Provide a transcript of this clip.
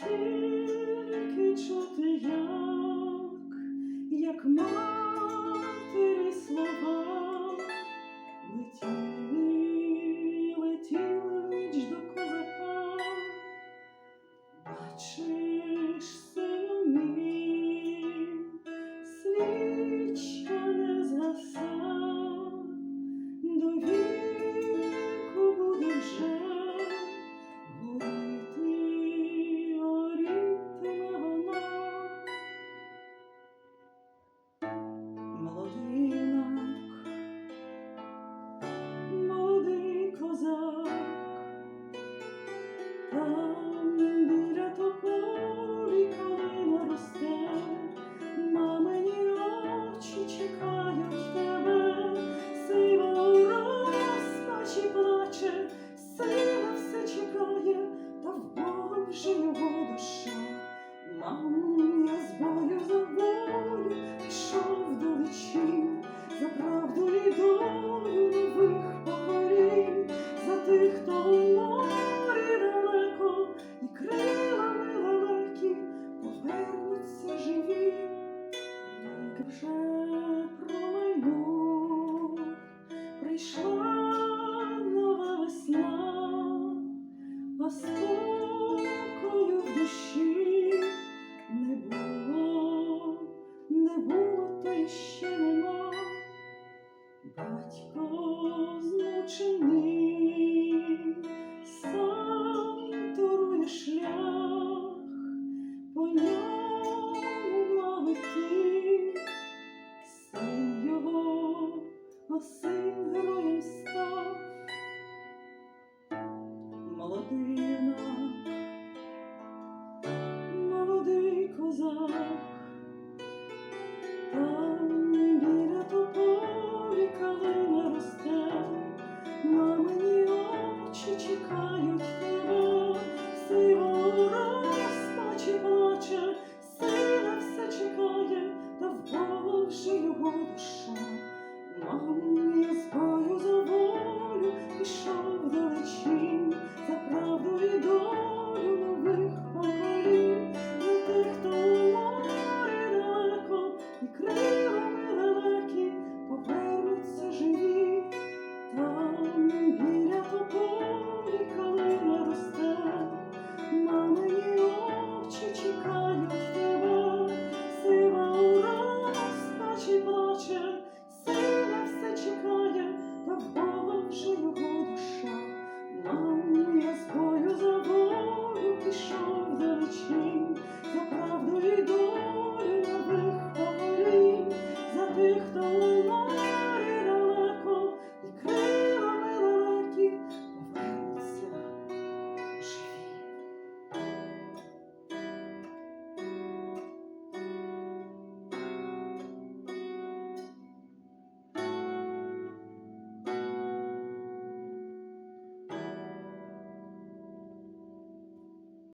Тільки чути як, як. я болю за волю йшов до личин за правду і долю.